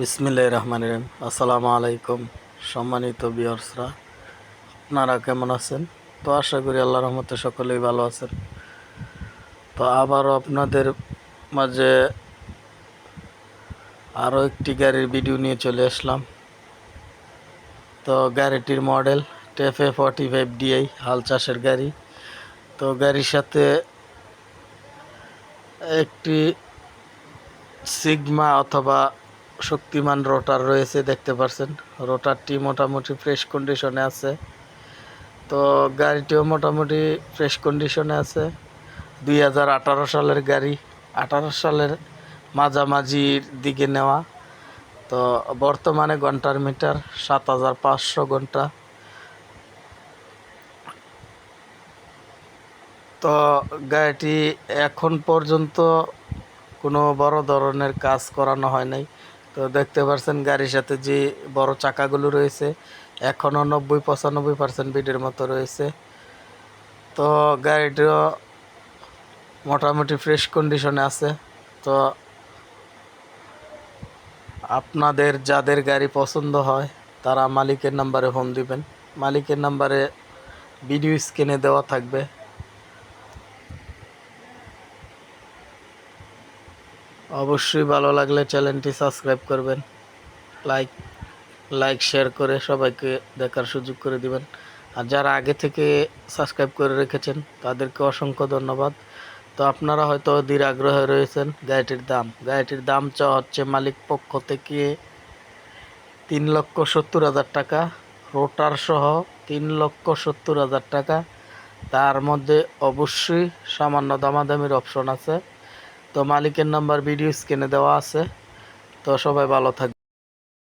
বিসমিল্লাহ রহমান রহিম। আসসালামু আলাইকুম সম্মানিত বিয়র্সরা আপনারা কেমন আছেন? তো আশা করি আল্লাহ রহমতে সকলেই ভালো আছেন। তো আবারও আপনাদের মাঝে আরও একটি গাড়ির ভিডিও নিয়ে চলে আসলাম। তো গাড়িটির model TAFE forty five DI হাল চাষের গাড়ি। তো গাড়ির সাথে একটি সিগমা অথবা শক্তিমান রোটার রয়েছে, দেখতে পাচ্ছেন রোটারটি মোটামুটি ফ্রেশ কন্ডিশনে আছে। তো গাড়িটিও মোটামুটি ফ্রেশ কন্ডিশনে আছে। দুই হাজার আঠারো সালের গাড়ি, আঠারো সালের মাঝামাঝির দিকে নেওয়া। তো বর্তমানে ঘণ্টার মিটার সাত হাজার পাঁচশো ঘণ্টা। তো গাড়িটি এখন পর্যন্ত কোনো বড় ধরনের কাজ করানো হয় নাই। তো দেখতে পাচ্ছেন গাড়ির সাথে যে বড় চাকাগুলো রয়েছে এখনও নব্বই, পঁচানব্বই পার্সেন্ট বিডের মতো রয়েছে। তো গাড়িটিও মোটামুটি ফ্রেশ কন্ডিশনে আছে। তো আপনাদের যাদের গাড়ি পছন্দ হয়, তারা মালিকের নাম্বারে ফোন দিবেন। মালিকের নাম্বারে ভিডিও স্ক্রিনে দেওয়া থাকবে। অবশ্যই ভালো লাগলে চ্যানেলটি সাবস্ক্রাইব করবেন। লাইক লাইক, শেয়ার করে সবাইকে দেখার সুযোগ করে দিবেন। আর যারা আগে থেকে সাবস্ক্রাইব করে রেখেছেন, তাদেরকে অসংখ্য ধন্যবাদ। তো আপনারা হয়তো অধীর আগ্রহে রয়েছেন গাড়িটির দাম। গাড়িটির দাম চাওয়া হচ্ছে মালিক পক্ষ থেকে তিন লক্ষ সত্তর হাজার টাকা, রোটার সহ তিন লক্ষ সত্তর হাজার টাকা। তার মধ্যে অবশ্যই সামান্য দামাদামির অপশন আছে। তো মালিকের নাম্বার ভিডিও স্ক্রিনে দেওয়া আছে। তো সবাই ভালো থাকবে